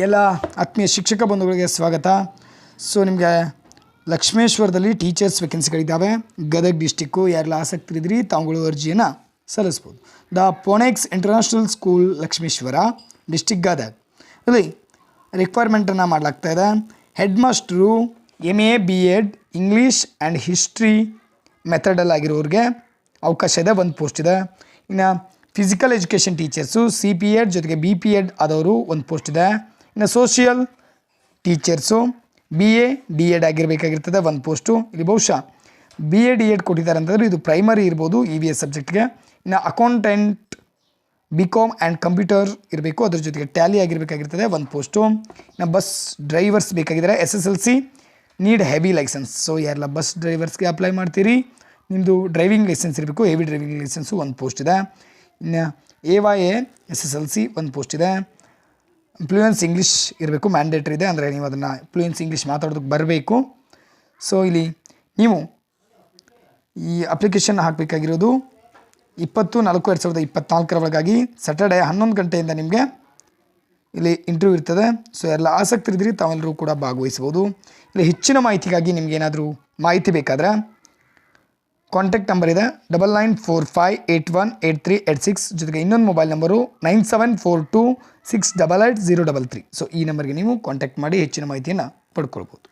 ಎಲ್ಲ ಆತ್ಮೀಯ ಶಿಕ್ಷಕ ಬಂಧುಗಳಿಗೆ ಸ್ವಾಗತ. ಸೊ ನಿಮಗೆ ಲಕ್ಷ್ಮೇಶ್ವರದಲ್ಲಿ ಟೀಚರ್ಸ್ ವೇಕೆನ್ಸಿಗಳಿದ್ದಾವೆ ಗದಗ ಡಿಸ್ಟಿಕ್ಕು ಯಾರೆಲ್ಲ ಆಸಕ್ತಿ ಇದ್ರಿ ತಾವುಗಳು ಅರ್ಜಿಯನ್ನು ಸಲ್ಲಿಸ್ಬೋದು. The Phoenix international school Lakshmeshwar district Gadag ಇಲ್ಲಿ ರಿಕ್ವೈರ್ಮೆಂಟನ್ನು ಮಾಡಲಾಗ್ತಾ ಇದೆ. Head master M A B Ed English and history ಮೆಥಡಲ್ಲಾಗಿರೋರಿಗೆ ಅವಕಾಶ ಇದೆ, ಒಂದು ಪೋಸ್ಟ್ ಇದೆ. ಇನ್ನು physical education teachers C P Ed ಜೊತೆಗೆ ಬಿ ಪಿ ಎಡ್ ಆದವರು ಒಂದು ಪೋಸ್ಟ್ ಇದೆ. ಇನ್ನು social teachers B A D Ed ಆಗಿರಬೇಕಾಗಿರ್ತದೆ ಒಂದು ಪೋಸ್ಟು ಇಲ್ಲಿ ಬಹುಶಃ ಬಿ ಎ ಡಿ ಎಡ್ ಕೊಟ್ಟಿದ್ದಾರೆ ಅಂತಂದರೆ ಇದು ಪ್ರೈಮರಿ ಇರ್ಬೋದು ಇ ವಿ ಎಸ್ ಸಬ್ಜೆಕ್ಟ್ಗೆ ಇನ್ನು accountant B Com and computer ಇರಬೇಕು, ಅದ್ರ ಜೊತೆಗೆ ಟ್ಯಾಲಿ ಆಗಿರಬೇಕಾಗಿರ್ತದೆ ಒಂದು ಪೋಸ್ಟು ಇನ್ನು bus drivers ಬೇಕಾಗಿದ್ದಾರೆ S S L C need heavy licence so ಯಾರೆಲ್ಲ ಬಸ್ ಡ್ರೈವರ್ಸ್ಗೆ ಅಪ್ಲೈ ಮಾಡ್ತೀರಿ ನಿಮ್ಮದು ಡ್ರೈವಿಂಗ್ ಲೈಸೆನ್ಸ್ ಇರಬೇಕು ಹೆವಿ ಡ್ರೈವಿಂಗ್ ಲೈಸೆನ್ಸು ಒಂದು ಪೋಸ್ಟ್ ಇದೆ. ಇನ್ನು A Y A S S L C ಒಂದು ಪೋಸ್ಟ್ ಇದೆ. ಫ್ಲೂಯೆನ್ಸ್ ಇಂಗ್ಲೀಷ್ ಇರಬೇಕು ಮ್ಯಾಂಡೇಟ್ರಿ ಇದೆ. ಅಂದರೆ ನೀವು ಅದನ್ನು ಫ್ಲೂಯೆನ್ಸ್ ಇಂಗ್ಲೀಷ್ ಮಾತಾಡೋದಕ್ಕೆ ಬರಬೇಕು. ಸೊ ಇಲ್ಲಿ ನೀವು ಈ ಅಪ್ಲಿಕೇಶನ್ ಹಾಕಬೇಕಾಗಿರೋದು ಇಪ್ಪತ್ತು ನಾಲ್ಕು ಎರಡು ಸಾವಿರದ ಇಪ್ಪತ್ತ್ನಾಲ್ಕರ ಒಳಗಾಗಿ ಸ್ಯಾಟರ್ಡೆ ಹನ್ನೊಂದು ಗಂಟೆಯಿಂದ ನಿಮಗೆ ಇಲ್ಲಿ ಇಂಟರ್ವ್ಯೂ ಇರ್ತದೆ. ಸೊ ಎಲ್ಲ ಆಸಕ್ತಿ ಇದ್ದೀರಿ ತಾವೆಲ್ಲರೂ ಕೂಡ ಭಾಗವಹಿಸ್ಬೋದು ಇಲ್ಲಿ ಹೆಚ್ಚಿನ ಮಾಹಿತಿಗಾಗಿ ನಿಮಗೇನಾದರೂ ಮಾಹಿತಿ ಬೇಕಾದರೆ ಕಾಂಟ್ಯಾಕ್ಟ್ ನಂಬರ್ ಇದೆ. Double nine four five eight one eight three eight six ಜೊತೆಗೆ ಇನ್ನೊಂದು mobile number nine seven four two six double eight zero double three. So ಈ ನಂಬರ್ಗೆ ನೀವು ಕಾಂಟ್ಯಾಕ್ಟ್ ಮಾಡಿ ಹೆಚ್ಚಿನ ಮಾಹಿತಿಯನ್ನು ಪಡ್ಕೊಳ್ಬೋದು.